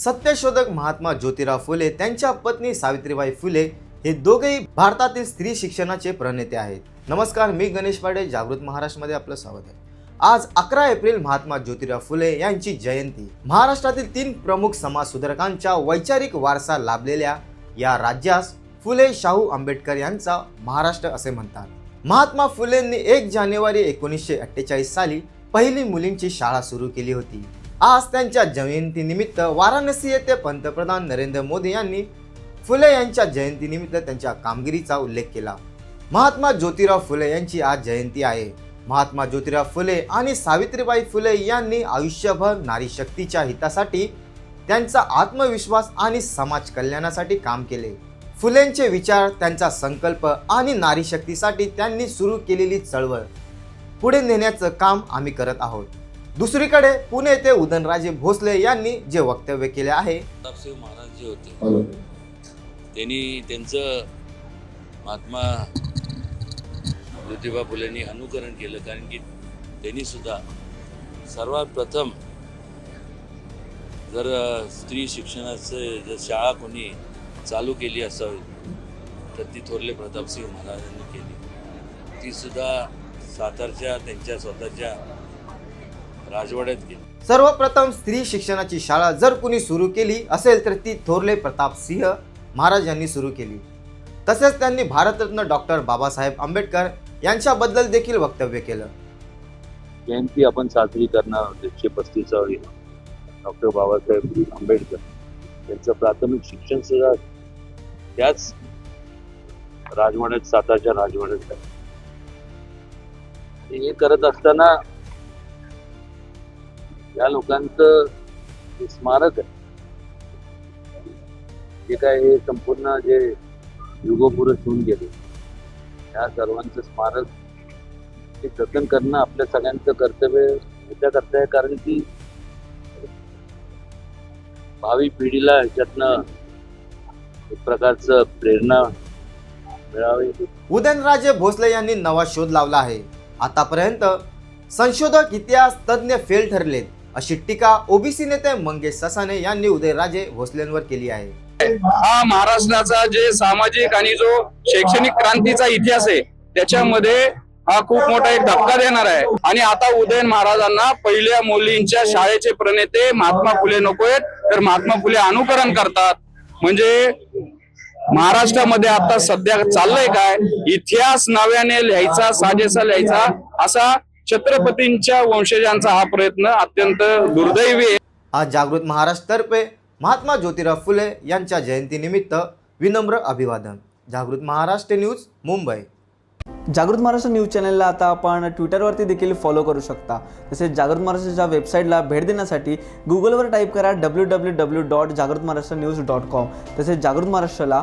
सत्यशोधक महात्मा ज्योतिराव फुले त्यांच्या पत्नी सावित्रीबाई फुले हे दोघेही भारतातील स्त्री शिक्षणाचे प्रणेते आहेत. नमस्कार मी गणेश पाडे जागृत महाराष्ट्रमध्ये आपलं स्वागत आहे. आज अकरा एप्रिल महात्मा ज्योतिराव फुले यांची जयंती. महाराष्ट्रातील तीन प्रमुख समाज सुधारकांच्या वैचारिक वारसा लाभलेल्या या राज्यास फुले शाहू आंबेडकर यांचा महाराष्ट्र असे म्हणतात. महात्मा फुलेंनी एक जानेवारी एकोणीसशे अठ्ठेचाळीस साली पहिली मुलींची शाळा सुरू केली होती. आज त्यांच्या जयंतीनिमित्त वाराणसी येथे पंतप्रधान नरेंद्र मोदी यांनी फुले यांच्या जयंतीनिमित्त त्यांच्या कामगिरीचा उल्लेख केला. महात्मा ज्योतिराव फुले यांची आज जयंती आहे. महात्मा ज्योतिराव फुले आणि सावित्रीबाई फुले यांनी आयुष्यभर नारी शक्तीच्या हितासाठी त्यांचा आत्मविश्वास आणि समाज कल्याणासाठी काम केले. फुलेंचे विचार त्यांचा संकल्प आणि नारी शक्तीसाठी त्यांनी सुरू केलेली चळवळ. पुढे नेण्याचं काम आम्ही करत आहोत. दुसरीकडे पुणे येथे उदयनराजे भोसले यांनी जे वक्तव्य केले आहे. प्रतापसिंह महाराज जे होते त्यांनी त्यांचं महात्मा ज्योतिबा फुलेंनी अनुकरण केलं कारण की त्यांनी सुद्धा सर्वात प्रथम जर स्त्री शिक्षणाचं जर शाळा कोणी चालू केली असावी तर ती थोरले प्रतापसिंह महाराजांनी केली. ती सुद्धा सातारच्या त्यांच्या स्वतःच्या राजवाड्यात केली सर्वप्रथम स्त्री शिक्षणाची शाळा जर कुणी सुरू केली असेल तर ती थोरले प्रताप सिंह महाराज यांनी सुरू केली. तसेच त्यांनी भारतरत्न डॉक्टर बाबासाहेब आंबेडकर यांच्याबद्दल देखील वक्तव्य केलं. जयंती आपण साजरी करणार आहोत एकशे पस्तीसावी. डॉक्टर बाबासाहेब आंबेडकर त्यांचं प्राथमिक शिक्षण सुद्धा त्याच राजवाड्यात सातारच्या राजवाड्यात हे करत असताना या लोकांचं स्मारक आहे जे काय हे संपूर्ण जे युगपुरुष होऊन गेले या सर्वांचं स्मारक ते जतन करणं आपल्या सगळ्यांचं कर्तव्य करत आहे कारण की भावी पिढीला ह्याच्यातनं एक प्रकारचं प्रेरणा मिळावी. उदयनराजे भोसले यांनी नवा शोध लावला आहे. आतापर्यंत संशोधक इतिहास तज्ज्ञ फेल ठरलेत. अशी टीका ओबीसी नेते मंगेश ससाने यांनी उदयराजे भोसलेंवर केली आहे. हा महाराष्ट्राचा जे सामाजिक आणि जो शैक्षणिक क्रांतीचा इतिहास आहे त्याच्यामध्ये हा खूप मोठा एक धक्का देणार आहे. आणि आता उदयन महाराजांना पहिल्या मुलींच्या शाळेचे प्रणेते महात्मा फुले नको आहेत तर महात्मा फुले अनुकरण करतात. म्हणजे महाराष्ट्रामध्ये आता सध्या चाललंय काय? इतिहास नव्याने लिहायचा साजेसा लिहायचा असा छत्रपतींच्या वंशजांचा हा प्रयत्न अत्यंत दुर्दैवी आहे. आज जागृत महाराष्ट्रतर्फे महात्मा ज्योतिराव फुले यांच्या जयंतीनिमित्त विनम्र अभिवादन. जागृत महाराष्ट्र न्यूज मुंबई. जागृत महाराष्ट्र न्यूज चॅनलला आता आपण ट्विटरवरती देखील फॉलो करू शकता. तसेच जागृत महाराष्ट्राच्या वेबसाईटला भेट देण्यासाठी गुगलवर टाईप करा डब्ल्यू डब्ल्यू डब्ल्यू डॉट जागृत महाराष्ट्र न्यूज डॉट कॉम तसेच जागृत महाराष्ट्राला